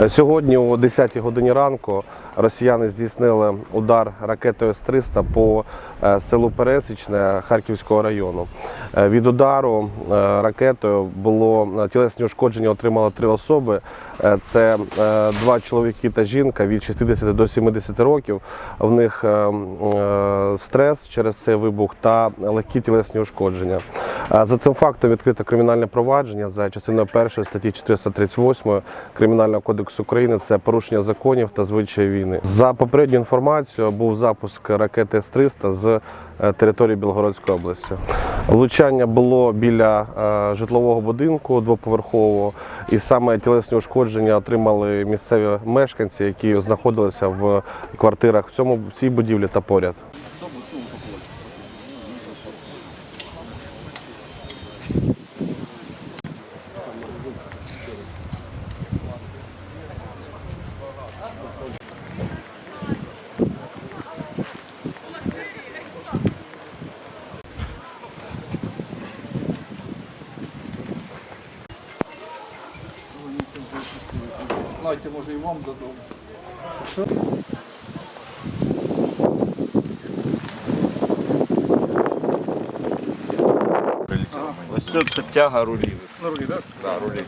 Е, Сьогодні о 10 годині ранку росіяни здійснили удар ракетою С-300 по е, селу Пересічне Харківського району. Е, Від удару ракетою було тілесні ушкодження отримали три особи. Це два чоловіки та жінка від 60 до 70 років. В них е, м, е, стрес через цей вибух та легкі тілесні ушкодження. За цим фактом відкрито кримінальне провадження за частиною першої статті 438 Кримінального кодексу України. Це порушення законів та звичаї війни. За попередню інформацію був запуск ракети С-300 з е, території Білгородської області. Влучання було біля е, житлового будинку двоповерхового, і саме тілесні ушкодження отримали місцеві мешканці, які знаходилися в квартирах в цьому в цій будівлі та поряд. Давайте може і вам додому. Ось це тяга рулів. На рулі, так? Так, рулі.